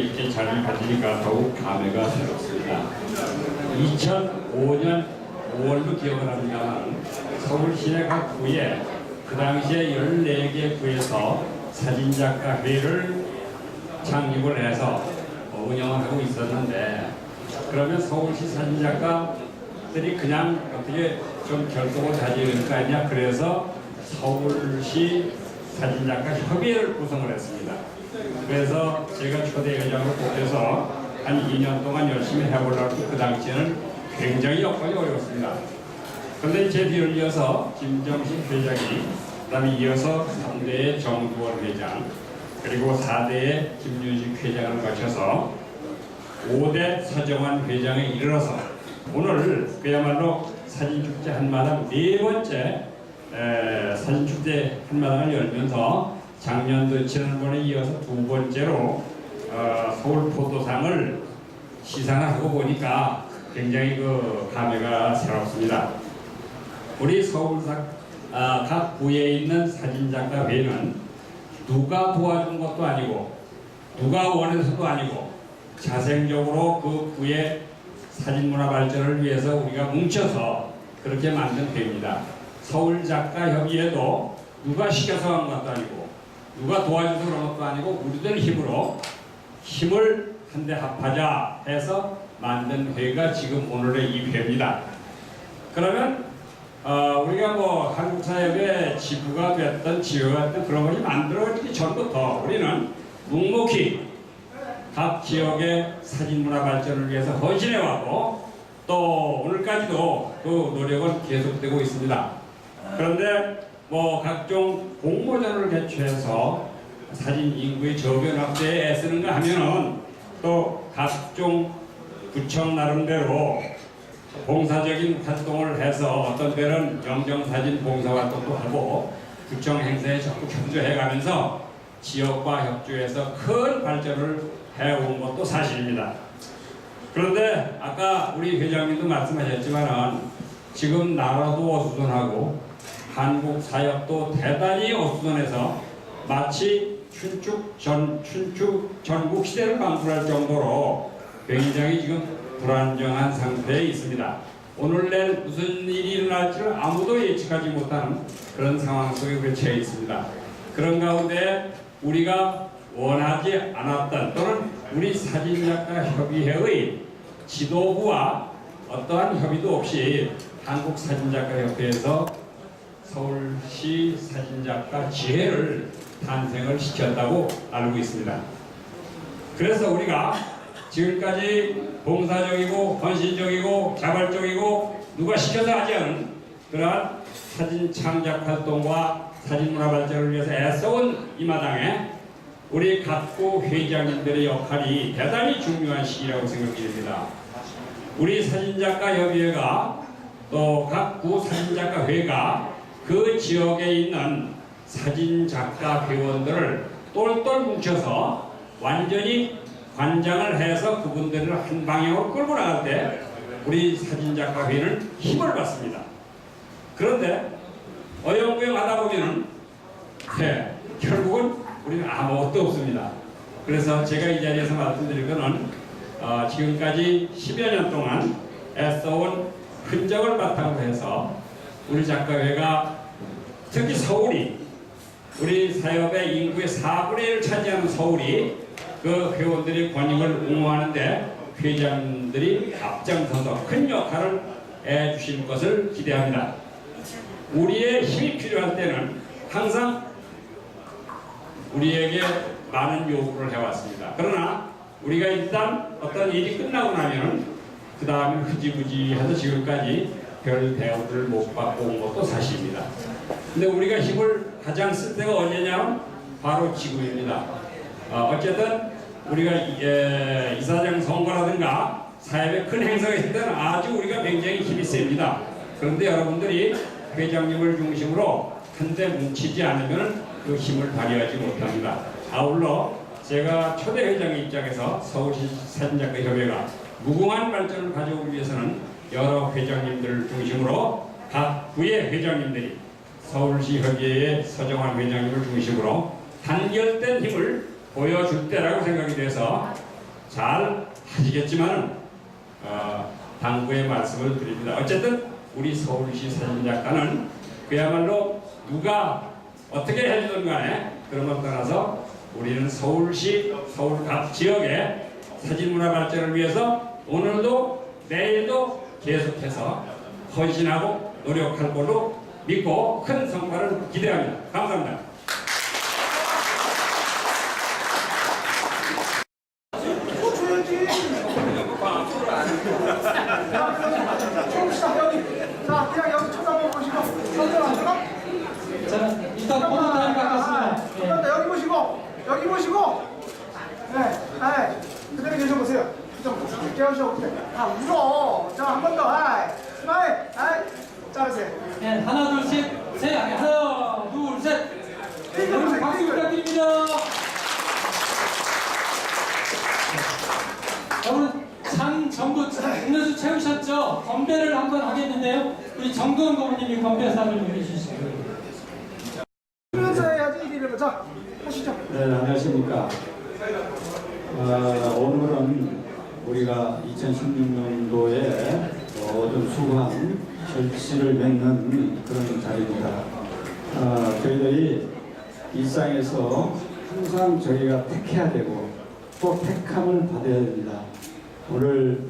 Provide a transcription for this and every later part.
이렇게 자리를 가지니까 더욱 감회가 새롭습니다. 2005년 5월로 기억을 합니다만 서울 시내 각 구에 그 당시에 14개 구에서 사진작가 회를 창립을 해서 어, 운영을 하고 있었는데 그러면 서울시 사진작가들이 그냥 어떻게 좀 결속을 다지는 거 아니냐 그래서 서울시 사진작가 협의회를 구성을 했습니다. 그래서 제가 초대 회장으로 뽑혀서 한 2년 동안 열심히 해보려고 그 당시에는 굉장히 여건이 어려웠습니다. 그런데 제 뒤를 이어서 김정식 회장이 그다음에 이어서 3대의 정두원 회장 그리고 4대의 김윤식 회장을 거쳐서 5대 서정환 회장에 이르러서 오늘 그야말로 사진축제 한마당 네 번째 에, 사진축제 한마당을 열면서 작년도 지난번에 이어서 두 번째로 어, 서울 포도상을 시상을 하고 보니까 굉장히 그 감회가 새롭습니다. 우리 서울사 아, 각 구에 있는 사진작가 회는 누가 도와준 것도 아니고 누가 원해서도 아니고 자생적으로 그 구의 사진문화 발전을 위해서 우리가 뭉쳐서 그렇게 만든 회입니다. 서울 작가 협의회도 누가 시켜서 한 것도 아니고 누가 도와줘서 그런 것도 아니고 우리들 힘으로 힘을 한데 합하자 해서 만든 회가 지금 오늘의 이 회입니다. 그러면 어, 우리가 뭐 한국 사회의 지부가 됐던 지회가 됐던 그런 것이 만들어지기 전부터 우리는 묵묵히 각 지역의 사진문화 발전을 위해서 헌신해왔고 또 오늘까지도 그 노력은 계속되고 있습니다. 그런데 뭐 각종 공모전을 개최해서 사진 인구의 저변 확대에 애쓰는가 하면은 또 각종 구청 나름대로 봉사적인 활동을 해서 어떤 때는 영정사진 봉사 활동도 하고 구청 행사에 적극 협조해 가면서 지역과 협조해서 큰 발전을 해온 것도 사실입니다. 그런데 아까 우리 회장님도 말씀하셨지만은 지금 나라도 어수선하고 한국 사역도 대단히 어수선해서 마치 춘축 전 춘축 전국 시대를 방불할 정도로 굉장히 지금 불안정한 상태에 있습니다. 오늘 내일 무슨 일이 일어날지를 아무도 예측하지 못하는 그런 상황 속에 처해 있습니다. 그런 가운데 우리가 원하지 않았던 또는 우리 사진작가 협의회의 지도부와 어떠한 협의도 없이 한국 사진작가 협회에서 서울시 사진작가 지회를 탄생을 시켰다고 알고 있습니다. 그래서 우리가 지금까지 봉사적이고 헌신적이고 자발적이고 누가 시켜서 하지 않은 그러한 사진 창작 활동과 사진 문화 발전을 위해서 애써온 이 마당에 우리 각구 회장님들의 역할이 대단히 중요한 시기라고 생각이 됩니다. 우리 사진작가 협의회가 또 각구 사진작가 회가 그 지역에 있는 사진작가 회원들을 똘똘 뭉쳐서 완전히 관장을 해서 그분들을 한 방향으로 끌고 나갈 때 우리 사진작가 회는 힘을 받습니다. 그런데 어영부영 하다 보면은 네, 결국은 우리는 아무것도 없습니다. 그래서 제가 이 자리에서 말씀드릴 거는 어, 지금까지 10여 년 동안 애써온 흔적을 바탕으로 해서 우리 작가회가 특히 서울이 우리 사협의 인구의 4분의 1을 차지하는 서울이 그 회원들의 권익을 옹호하는데 회장들이 앞장서서 큰 역할을 해주실 것을 기대합니다. 우리의 힘이 필요할 때는 항상 우리에게 많은 요구를 해왔습니다. 그러나 우리가 일단 어떤 일이 끝나고 나면 그 다음에 흐지부지해서 지금까지 별 대우를 못 받고 온 것도 사실입니다. 근데 우리가 힘을 가장 쓸 때가 언제냐면 바로 지금입니다. 어, 어쨌든 우리가 예, 이사장 선거라든가 사회의 큰 행사가 있을 때는 아주 우리가 굉장히 힘이 셉니다. 그런데 여러분들이 회장님을 중심으로 한데 뭉치지 않으면 그 힘을 발휘하지 못합니다. 아울러 제가 초대 회장의 입장에서 서울시 사진작가 협회가 무궁한 발전을 가져오기 위해서는 여러 회장님들을 중심으로 각 구의 회장님들이 서울시 협의회의 서정환 회장님을 중심으로 단결된 힘을 보여줄 때라고 생각이 돼서 잘 하시겠지만 어, 당부의 말씀을 드립니다. 어쨌든 우리 서울시 사진작가는 그야말로 누가 어떻게 해주든 간에 그런 것 떠나서 우리는 서울시 서울 각 지역의 사진문화 발전을 위해서 오늘도 내일도 계속해서 헌신하고 노력할 걸로 믿고 큰 성과를 기대합니다. 감사합니다. 일단 포토 타임 갖겠습니다. 예. 보시고, 여기 보시고. 네, 네. 깨우셔. 아, 울어. 자, 한 번 더. 아이, 스마일. 아이, 자르세요. 예, 하나, 둘, 셋, 셋, 하나, 둘, 셋. 네, 여러분 박수 부탁드립니다. 여러분 상 전부 음료수 채우셨죠? 건배를 한 번 하겠는데요. 우리 정두원 고모님이 건배 사를 올려주시죠. 그러면서 해야지 일을 자, 하시죠. 네, 안녕하십니까. 어, 오늘은 우리가 2016년도에 모든 수고한 결실을 맺는 그런 자리입니다. 어, 저희들이 일상에서 항상 저희가 택해야 되고 또 택함을 받아야 됩니다. 오늘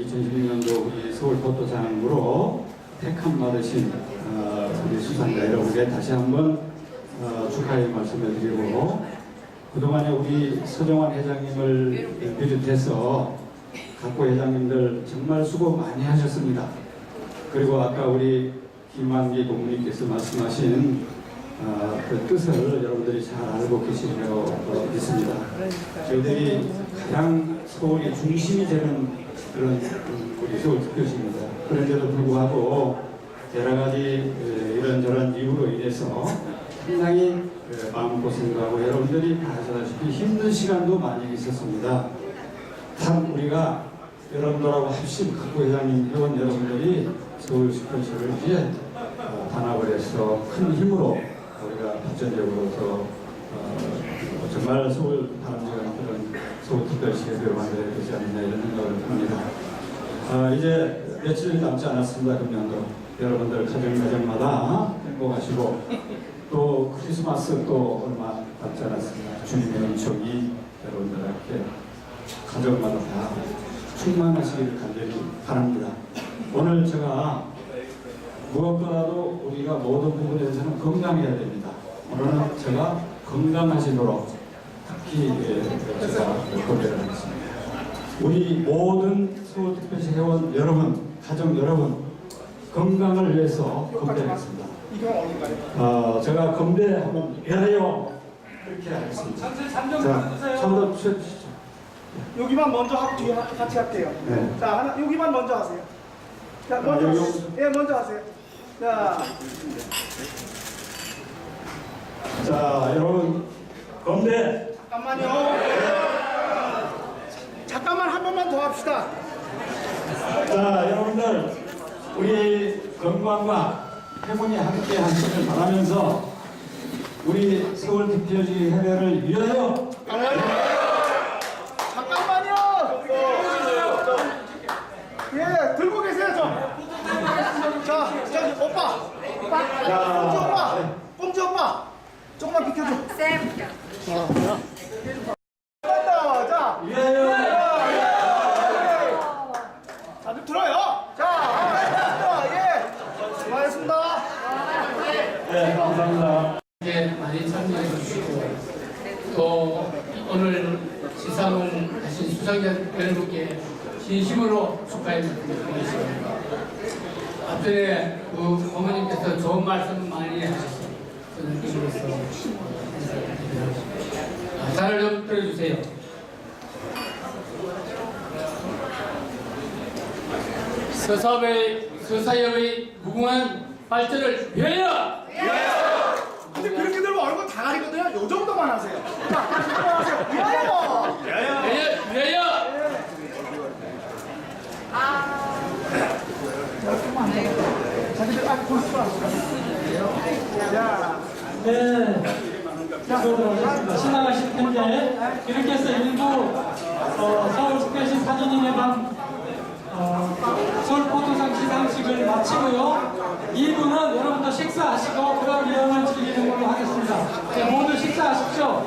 2016년도 우리 서울 포토상으로 택함 받으신 어, 우리 수상자 여러분께 다시 한번 어, 축하의 말씀을 드리고 그동안에 우리 서정환 회장님을 비롯해서 각고 회장님들 정말 수고 많이 하셨습니다. 그리고 아까 우리 김만기 고문님께서 말씀하신 어, 그 뜻을 여러분들이 잘 알고 계시리라고 어, 믿습니다. 저희들이 가장 서울의 중심이 되는 그런 서울 특별시입니다. 그런데도 불구하고 여러 가지 어, 이런저런 이유로 인해서 상당히 그 마음고생도 하고 여러분들이 다 아시다시피 힘든 시간도 많이 있었습니다. 참 우리가 여러분들하고 합심 각고 회장님 회원 여러분들이 서울 스포츠를 이제 어, 단합을 해서 큰 힘으로 우리가 발전적으로서 어, 정말 서울 바람직한 그런 서울 특별시를 만들어야 되지 않느냐 이런 생각을 합니다. 아, 이제 며칠 남지 않았습니다. 금년도 여러분들 가정 가정마다 행복하시고 또 크리스마스 또 얼마 남지 않았습니다. 주님의 은총이 여러분들에게 가정마다 다 충만하시길 간절히 바랍니다. 오늘 제가 무엇보다도 우리가 모든 부분에서는 건강해야 됩니다. 오늘은 제가 건강하시도록 특히 예, 제가 고대를 하겠습니다. 우리 모든 서울특별시 회원 여러분, 가정 여러분 건강을 위해서 건배하겠습니다. 어, 제가 건배하면 열어요 이렇게 하겠습니다. 자, 펴주시죠. 여기만 먼저 하고 뒤에 하- 같이 할게요. 네. 자, 하나, 여기만 먼저 하세요. 자, 먼저. 아, 여기, 하세요. 예, 먼저 하세요. 자, 자, 여러분 건배. 잠깐만요. 잠깐만 한 번만 더 합시다. 자, 여러분들 우리 건강과 행운이 함께 하시길 바라면서 우리 서울특별시 해외를 위하여 잠깐만요. 예, 들고 계세요 좀. 자, 저기 오빠, 오빠, 꼼지 오빠, 꼼지 오빠, 조금만 비켜줘. 더, 자, 위하여 자, 좀 들어요. 자, 자, 예, 수고하셨습니다. 네, 감사합니다. 에 많이 참여해 주시고 또 오늘 시상을 하신 수상자 여러분께 진심으로 말씀을 드리겠습니다. 앞전에 그 어머님께서 좋은 말씀 많이 하셨어요. 저는 이로써. 아, 자를 좀 들어주세요. 서사의 서사협의 무궁한 발전을 위하여! 근데 그렇게 들면 얼굴 다 가리거든요. 요 정도만 하세요. 자, 다시 한번 하세요. 위하여. 위하여! 위하여! 자기들 아, 골수 자, 네. 하겠습니다. 신나가실 텐데 이렇게 해서 일부 어, 서울 스페셜 사진인의 밤 어, 서울 포토상 시상식을 마치고요. 2부는 여러분들 식사하시고 그런 여행을 즐기는 걸로 하겠습니다. 네, 모두 식사하십시오.